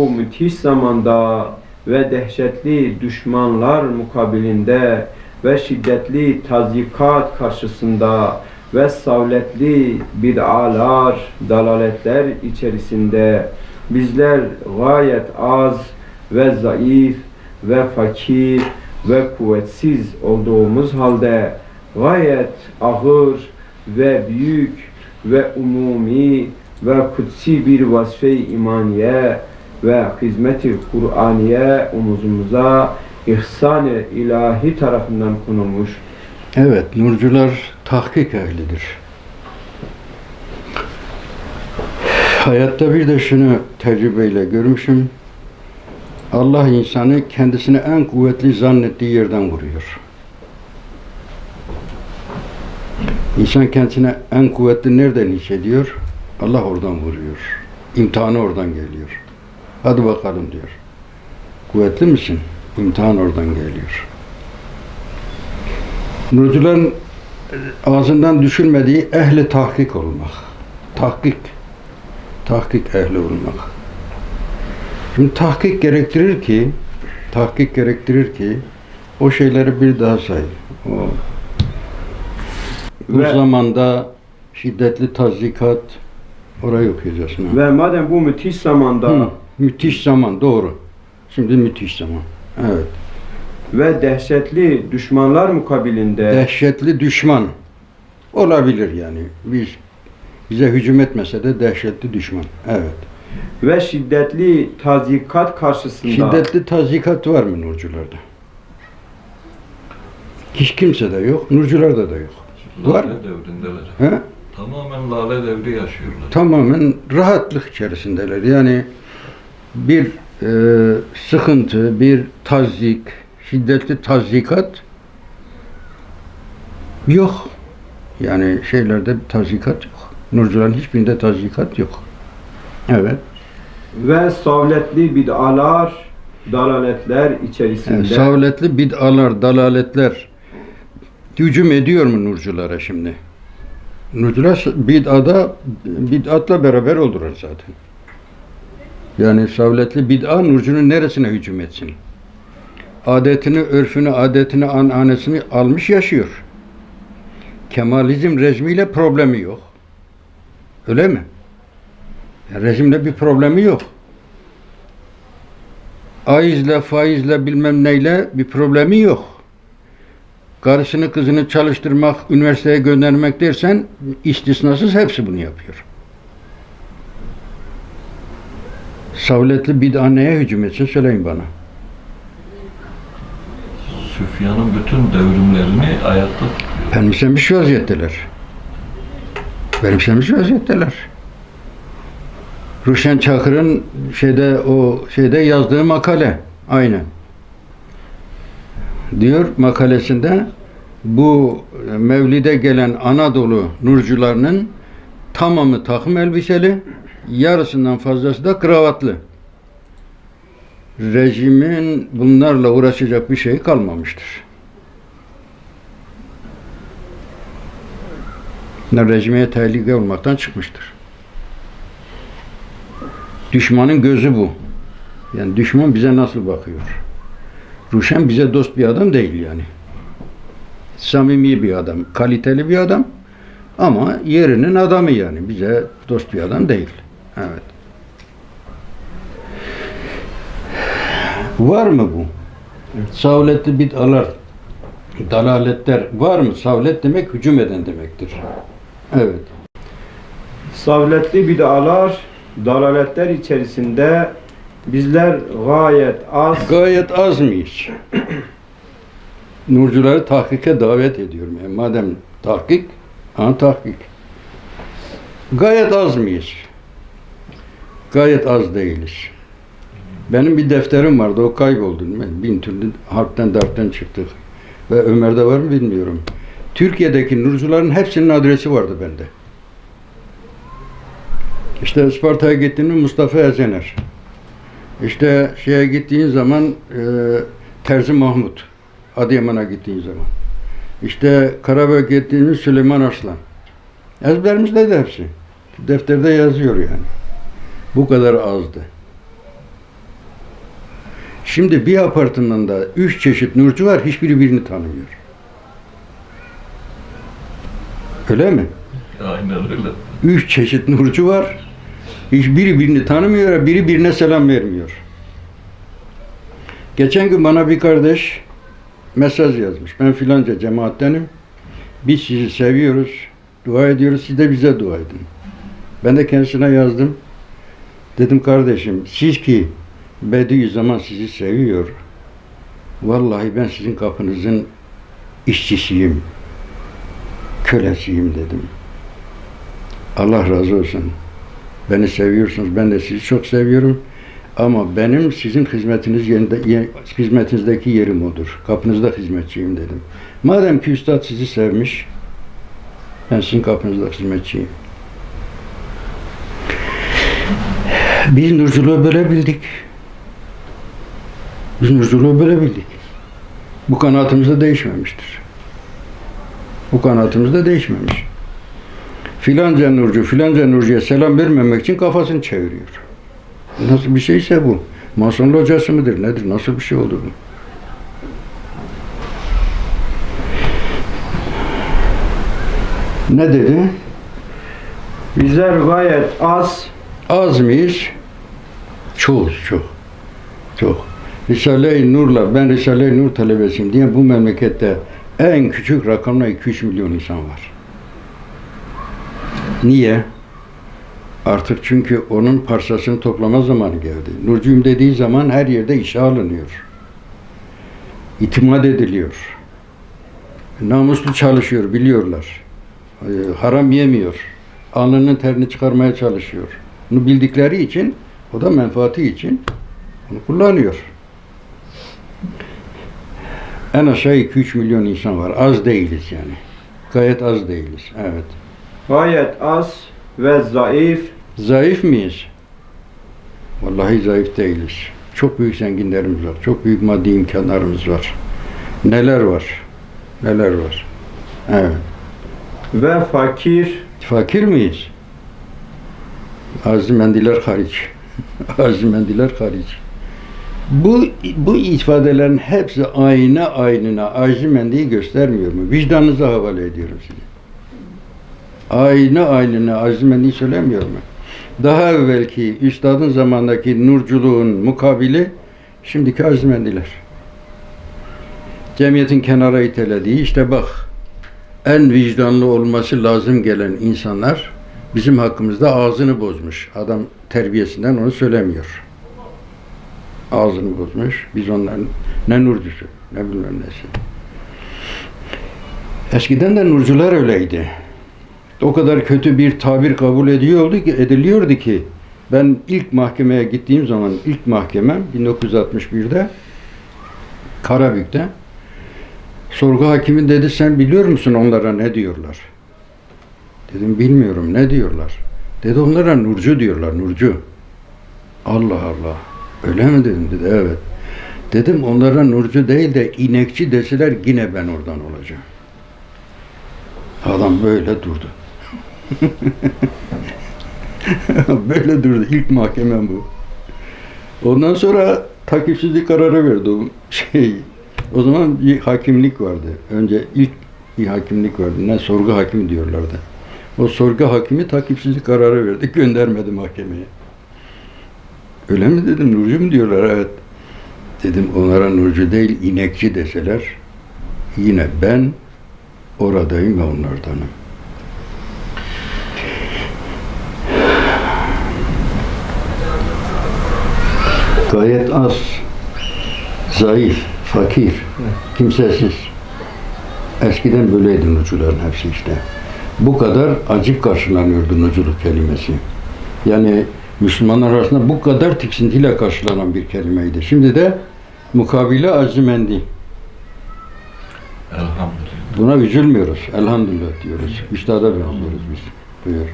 Bu müthiş zamanda ve dehşetli düşmanlar mukabilinde ve şiddetli tazikat karşısında ve savletli bid'alar, dalaletler içerisinde bizler gayet az ve zayıf ve fakir ve kuvvetsiz olduğumuz halde gayet ağır ve büyük ve umumi ve kutsi bir vasfe-i imaniye ve hizmeti Kur'aniye omuzumuza ihsan-ı ilahi tarafından konulmuş. Evet, nurcular tahkik ehlidir. Hayatta bir de şunu tecrübeyle görmüşüm. Allah insanı kendisini en kuvvetli zannettiği yerden vuruyor. İnsan kendisine en kuvvetli nereden hissediyor? Allah oradan vuruyor. İmtihanı oradan geliyor. Hadi bakalım diyor. Kuvvetli misin? İmtihan oradan geliyor. Nurcuların ağzından düşürmediği ehli tahkik olmak. Tahkik. Tahkik ehli olmak. Şimdi tahkik gerektirir ki tahkik gerektirir ki o şeyleri bir daha say. O bu Ve- zamanda şiddetli tazikat orayı okuyacaksın. ha. Ve madem bu müthiş zamanda Hı, müthiş zaman doğru. Şimdi müthiş zaman. Evet. ve dehşetli düşmanlar mukabilinde Dehşetli düşman olabilir yani. Biz bize hücum etmese de dehşetli düşman. Evet. ve şiddetli tazikat karşısında Şiddetli tazikat var mı nurcularda? Hiç kimsede yok. Nurcularda da yok. Var Lale mı? devrindeler. He? Tamamen lale devri yaşıyorlar. Tamamen rahatlık içerisindeler. Yani bir e, sıkıntı, bir tazik, şiddetli tazikat yok. Yani şeylerde bir tazikat yok. Nurcuların hiçbirinde tazikat yok. Evet. ve savletli bid'alar dalaletler içerisinde Yani savletli bid'alar, dalaletler hücum ediyor mu nurculara şimdi? Nurcular bid'ada bid'atla beraber oldular zaten. Yani savletli bid'a nurcunun neresine hücum etsin? Adetini, örfünü, adetini, ananesini almış yaşıyor. Kemalizm rejimiyle problemi yok. Öyle mi? Yani rejimle bir problemi yok aizle, faizle bilmem neyle bir problemi yok. Karısını kızını çalıştırmak, üniversiteye göndermek dersen istisnasız hepsi bunu yapıyor. Savletli bid'a neye hücum etsin söyleyin bana. Süfyan'ın bütün devrimlerini ayakta tutuyor. Benimsemiş vaziyetteler. Benimsemiş vaziyetteler. Ruşen Çakır'ın şeyde o şeyde yazdığı makale aynen. Diyor makalesinde bu Mevlid'e gelen Anadolu nurcularının tamamı takım elbiseli, yarısından fazlası da kravatlı. Rejimin bunlarla uğraşacak bir şey kalmamıştır. Ne rejime tehlike olmaktan çıkmıştır. Düşmanın gözü bu. Yani düşman bize nasıl bakıyor? Ruşen bize dost bir adam değil yani. Samimi bir adam, kaliteli bir adam ama yerinin adamı yani. Bize dost bir adam değil. Evet. Var mı bu? Savletli bid'alar, dalaletler var mı? Savlet demek hücum eden demektir. Evet. savletli bid'alar dalaletler içerisinde bizler gayet az Gayet az mıyız? Nurcuları tahkike davet ediyorum. Yani madem tahkik, ha tahkik. Gayet az mıyız? Gayet az değiliz. Benim bir defterim vardı, o kayboldu. Bin türlü harpten dertten çıktık. Ve Ömer'de var mı bilmiyorum. Türkiye'deki nurcuların hepsinin adresi vardı bende. İşte Isparta'ya gittiğimde Mustafa Ezener. İşte şeye gittiğin zaman e, Terzi Mahmut. Adıyaman'a gittiğin zaman. İşte Karabük'e gittiğimiz Süleyman Arslan. Ezberimizde de hepsi. Defterde yazıyor yani. Bu kadar azdı. Şimdi bir apartmanda üç çeşit nurcu var, hiçbiri birini tanımıyor. Öyle mi? Aynen öyle. Üç çeşit nurcu var. Hiçbiri birini tanımıyor, biri birine selam vermiyor. Geçen gün bana bir kardeş mesaj yazmış. Ben filanca cemaattenim. Biz sizi seviyoruz, dua ediyoruz, siz de bize dua edin. Ben de kendisine yazdım. Dedim kardeşim, siz ki Bediüzzaman sizi seviyor. Vallahi ben sizin kapınızın işçisiyim, kölesiyim dedim. Allah razı olsun. Beni seviyorsunuz, ben de sizi çok seviyorum. Ama benim sizin hizmetiniz yerinde, ye- hizmetinizdeki yerim odur. Kapınızda hizmetçiyim dedim. Madem ki üstad sizi sevmiş, ben sizin kapınızda hizmetçiyim. Biz nurculuğu böyle bildik. Biz nurculuğu böyle bildik. Bu kanaatimiz de değişmemiştir. Bu kanaatimiz de değişmemiş. Filanca nurcu, filanca nurcuya selam vermemek için kafasını çeviriyor. Nasıl bir şeyse bu. Masonlu hocası mıdır? Nedir? Nasıl bir şey olur bu? Ne dedi? Bizler gayet az Az mıyız? Çoğuz, çok. Çok. Risale-i Nur'la, ben Risale-i Nur talebesiyim diye bu memlekette en küçük rakamla 2-3 milyon insan var. Niye? Artık çünkü onun parsasını toplama zamanı geldi. Nurcuyum dediği zaman her yerde işe alınıyor. İtimat ediliyor. Namuslu çalışıyor, biliyorlar. Ee, Haram yemiyor. Alnının terini çıkarmaya çalışıyor. Bunu bildikleri için, o da menfaati için bunu kullanıyor. En aşağı 2-3 milyon insan var. Az değiliz yani. Gayet az değiliz. Evet. gayet az ve zayıf Zayıf mıyız? Vallahi zayıf değiliz. Çok büyük zenginlerimiz var. Çok büyük maddi imkanlarımız var. Neler var? Neler var? Evet. ve fakir Fakir miyiz? Azimendiler hariç. Azimendiler hariç. Bu, bu ifadelerin hepsi ayna aynına azimendiyi göstermiyor mu? Vicdanınıza havale ediyorum sizi. Ayna aynına azimendiyi söylemiyor mu? Daha evvelki üstadın zamandaki nurculuğun mukabili şimdiki azimendiler. Cemiyetin kenara itelediği işte bak en vicdanlı olması lazım gelen insanlar bizim hakkımızda ağzını bozmuş. Adam terbiyesinden onu söylemiyor. Ağzını bozmuş. Biz onların ne nurcusu ne bilmem nesi. Eskiden de nurcular öyleydi. O kadar kötü bir tabir kabul ediyordu ki, ediliyordu ki ben ilk mahkemeye gittiğim zaman ilk mahkemem 1961'de Karabük'te Sorgu hakimi dedi sen biliyor musun onlara ne diyorlar? Dedim bilmiyorum ne diyorlar? Dedi onlara nurcu diyorlar nurcu. Allah Allah. Öyle mi dedim dedi evet. Dedim onlara nurcu değil de inekçi deseler yine ben oradan olacağım. Adam böyle durdu. böyle durdu. İlk mahkemem bu. Ondan sonra takipsizlik kararı verdi o şey. O zaman bir hakimlik vardı. Önce ilk bir hakimlik vardı. Ne sorgu hakimi diyorlardı. O sorgu hakimi takipsizlik kararı verdi. Göndermedi mahkemeye. Öyle mi dedim? Nurcu mu diyorlar? Evet. Dedim onlara nurcu değil inekçi deseler yine ben oradayım ve onlardanım. Gayet az, zayıf, fakir, kimsesiz. Eskiden böyleydi nucuların hepsi işte. Bu kadar acip karşılanıyordu nuculuk kelimesi. Yani Müslümanlar arasında bu kadar tiksintiyle karşılanan bir kelimeydi. Şimdi de mukabile azimendi. Elhamdülillah. Buna üzülmüyoruz. Elhamdülillah diyoruz. Üstada benziyoruz biz. Buyur.